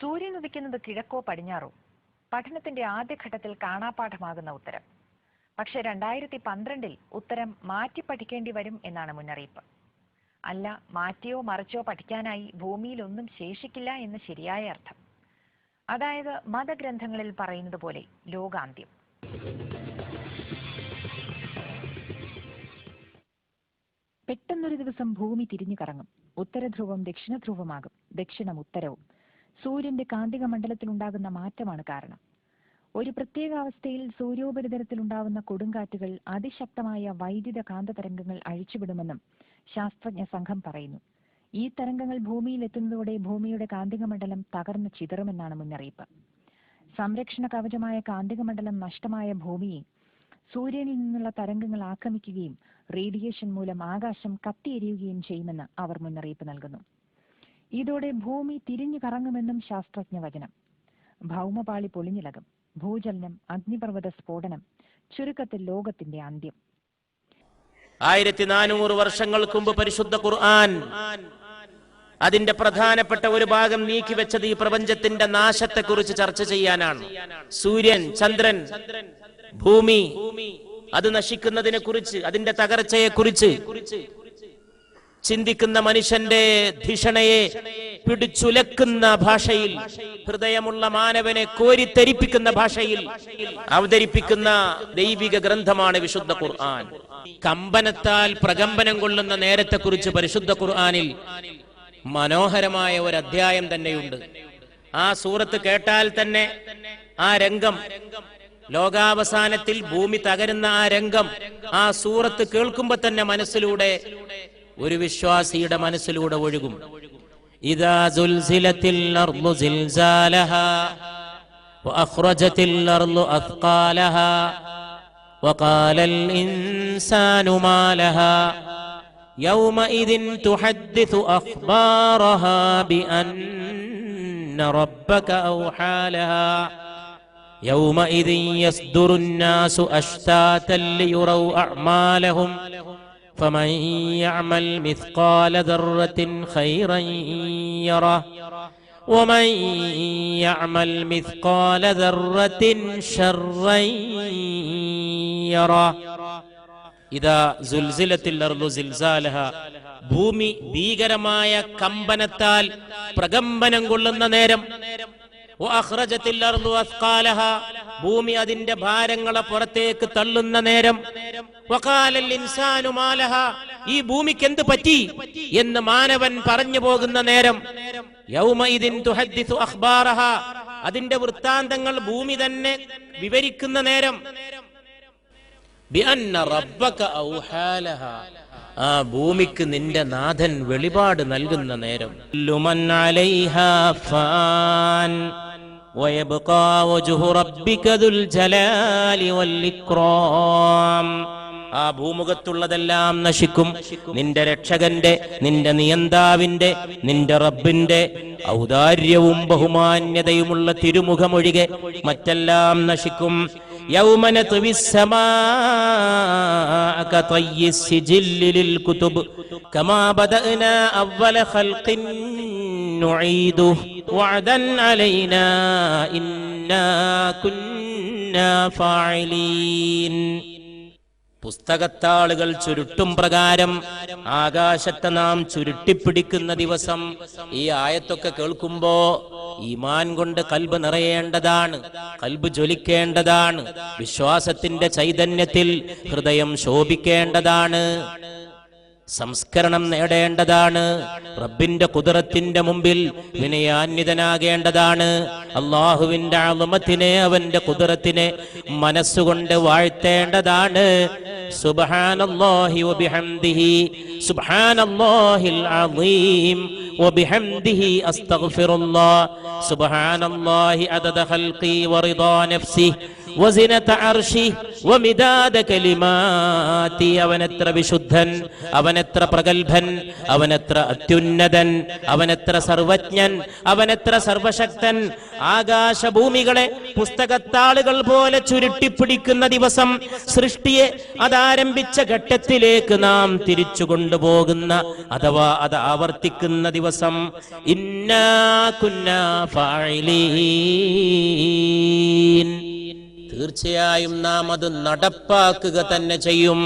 സൂര്യൻ ഉദിക്കുന്നത് കിഴക്കോ പടിഞ്ഞാറോ? പഠനത്തിന്റെ ആദ്യഘട്ടത്തിൽ കാണാപാഠമാകുന്ന ഉത്തരം. പക്ഷെ രണ്ടായിരത്തി പന്ത്രണ്ടിൽ ഉത്തരം മാറ്റി പഠിക്കേണ്ടി വരും എന്നാണ് മുന്നറിയിപ്പ്. അല്ല മാറ്റിയോ മറിച്ചോ പഠിക്കാനായി ഭൂമിയിൽ ഒന്നും ശേഷിക്കില്ല എന്ന് ശരിയായ അർത്ഥം. അതായത് മതഗ്രന്ഥങ്ങളിൽ പറയുന്നത് പോലെ ലോകാന്ത്യം. പെട്ടെന്നൊരു ദിവസം ഭൂമി തിരിഞ്ഞു കറങ്ങും ഉത്തരധ്രുവം ദക്ഷിണധ്രുവമാകും. ദക്ഷിണം ഉത്തരവും സൂര്യന്റെ കാന്തിക മണ്ഡലത്തിലുണ്ടാകുന്ന മാറ്റമാണ് കാരണം. ഒരു പ്രത്യേക അവസ്ഥയിൽ സൂര്യോപരിതലത്തിൽ സൂര്യോപരിതലത്തിലുണ്ടാവുന്ന കൊടുങ്കാറ്റുകൾ അതിശക്തമായ വൈദ്യുത കാന്ത തരംഗങ്ങൾ അഴിച്ചുവിടുമെന്നും ശാസ്ത്രജ്ഞ സംഘം പറയുന്നു. ഈ തരംഗങ്ങൾ ഭൂമിയിൽ എത്തുന്നതോടെ ഭൂമിയുടെ കാന്തിക മണ്ഡലം തകർന്നു ചിതറുമെന്നാണ് മുന്നറിയിപ്പ്. സംരക്ഷണ കവചമായ കാന്തിക മണ്ഡലം നഷ്ടമായ ഭൂമിയെ സൂര്യനിൽ നിന്നുള്ള തരംഗങ്ങൾ ആക്രമിക്കുകയും റേഡിയേഷൻ മൂലം ആകാശം കത്തിയെരിയുകയും ചെയ്യുമെന്ന് അവർ മുന്നറിയിപ്പ് നൽകുന്നു. ഇതോടെ ഭൂമി തിരിഞ്ഞു കറങ്ങുമെന്നും ശാസ്ത്രജ്ഞ വചനം ഭൗമപാളി പൊളിഞ്ഞിലകം ഭൂചലനം അഗ്നിപർവത സ്ഫോടനം ചുരുക്കത്തിൽ ലോകത്തിന്റെ അന്ത്യം. ആയിരത്തി നാനൂറ് വർഷങ്ങൾക്ക് മുമ്പ് പരിശുദ്ധ ഖുർആൻ അതിന്റെ പ്രധാനപ്പെട്ട ഒരു ഭാഗം നീക്കിവെച്ചത് ഈ പ്രപഞ്ചത്തിന്റെ നാശത്തെ കുറിച്ച് ചർച്ച ചെയ്യാനാണ്. സൂര്യൻ ചന്ദ്രൻ ഭൂമി അത് നശിക്കുന്നതിനെ കുറിച്ച് അതിന്റെ തകർച്ചയെ കുറിച്ച് ചിന്തിക്കുന്ന മനുഷ്യന്റെ ധിഷണയെ പിടിച്ചുലക്കുന്ന ഭാഷയിൽ ഹൃദയമുള്ള മാനവനെ കോരിത്തരിപ്പിക്കുന്ന ഭാഷയിൽ അവതരിപ്പിക്കുന്ന ദൈവിക ഗ്രന്ഥമാണ് വിശുദ്ധ ഖുർആൻ. കമ്പനത്താൽ പ്രകമ്പനം കൊള്ളുന്ന നേരത്തെക്കുറിച്ച് പരിശുദ്ധ ഖുർആനിൽ മനോഹരമായ ഒരു അധ്യായം തന്നെയുണ്ട്. ആ സൂറത്ത് കേട്ടാൽ തന്നെ ആ രംഗം ലോകാവസാനത്തിൽ ഭൂമി തകരുന്ന ആ രംഗം ആ സൂറത്ത് കേൾക്കുമ്പോ തന്നെ മനസ്സിലൂടെ ഒരു വിശ്വാസിയുടെ മനസ്സിലൂടെ ഒഴുകും ഇതാ സുൽസിലത്തിൽ അർളു സിൽസാലഹാ وأخرجت الأرض أثقالها وقال الإنسان ما لها يومئذ تحدث أخبارها بأن ربك أوحى لها يومئذ يصدر الناس أشتاتا ليروا أعمالهم فمن يعمل مثقال ذرة خيرا يره ومن يعمل مثقال ذرة شرا يره ഇതാ സുൽസിലത്തിൽ അർളു സിൽസാലഹ ഭൂമി ഭീകരമായ കമ്പനത്താൽ പ്രകമ്പനം കൊള്ളുന്ന നേരം വഅഖ്റജത്തിൽ അർളു അസ്ഖാലഹ ഭൂമി അതിന്റെ ഭാരങ്ങളെ പുറത്തേക്ക് തള്ളുന്ന നേരം ഈ ഭൂമിക്ക് എന്ത് പറ്റി എന്ന് മാനവൻ പറഞ്ഞു പോകുന്ന നേരം അതിന്റെ വൃത്താന്തങ്ങൾ ഭൂമി തന്നെ വിവരിക്കുന്ന നേരം ആ ഭൂമിക്ക് നിന്റെ നാഥൻ വെളിപാട് നൽകുന്ന നേരം. Lumen fan. ويبقى وجه ربك ذو الجلال والإكرام ആ ഭൂമുഖത്തുള്ളതെല്ലാം നശിക്കും നിന്റെ രക്ഷകന്റെ നിന്റെ നിയന്താവിന്റെ നിന്റെ റബ്ബിന്റെ ഔദാര്യവും ബഹുമാന്യതയുമുള്ള തിരുമുഖമൊഴികെ മറ്റെല്ലാം നശിക്കും യൗമന الكتب كما بدأنا أول خلق نعيده وعدا علينا إنا كنا فاعلين പുസ്തകത്താളുകൾ ചുരുട്ടും പ്രകാരം ആകാശത്തെ നാം ചുരുട്ടിപ്പിടിക്കുന്ന ദിവസം ഈ ആയത്തൊക്കെ കേൾക്കുമ്പോ ഈമാൻ കൊണ്ട് കൽബ് നിറയേണ്ടതാണ് കൽബ് ജ്വലിക്കേണ്ടതാണ് വിശ്വാസത്തിന്റെ ചൈതന്യത്തിൽ ഹൃദയം ശോഭിക്കേണ്ടതാണ് സംസ്കരണം നേടേണ്ടതാണ് റബ്ബിന്റെ കുതിരത്തിന്റെ മുമ്പിൽ വിനയാന്വിതനാകേണ്ടതാണ് അള്ളാഹുവിന്റെ അളുമത്തിനെ അവന്റെ കുതിരത്തിനെ മനസ്സുകൊണ്ട് വാഴ്ത്തേണ്ടതാണ് സുബ്ഹാനല്ലാഹി വബിഹംദിഹി സുബ്ഹാനല്ലാഹിൽ അളീം وبحمده أستغفر الله سبحان الله عدد خلقي ورضا نفسه അവനെത്ര വിശുദ്ധൻ അവനെത്ര പ്രഗത്ഭൻ അവനെത്ര അത്യുന്നതൻ അവനെത്ര സർവജ്ഞൻ അവനെത്ര സർവശക്തൻ. ആകാശഭൂമികളെ പുസ്തകത്താളുകൾ പോലെ ചുരുട്ടിപ്പിടിക്കുന്ന ദിവസം സൃഷ്ടിയെ അതാരംഭിച്ച ഘട്ടത്തിലേക്ക് നാം തിരിച്ചു കൊണ്ടുപോകുന്ന അഥവാ അത് ആവർത്തിക്കുന്ന ദിവസം ഇന്നാ കുന്നാ ഫാഇലീൻ. തീർച്ചയായും നാം അത് നടപ്പാക്കുക തന്നെ ചെയ്യും.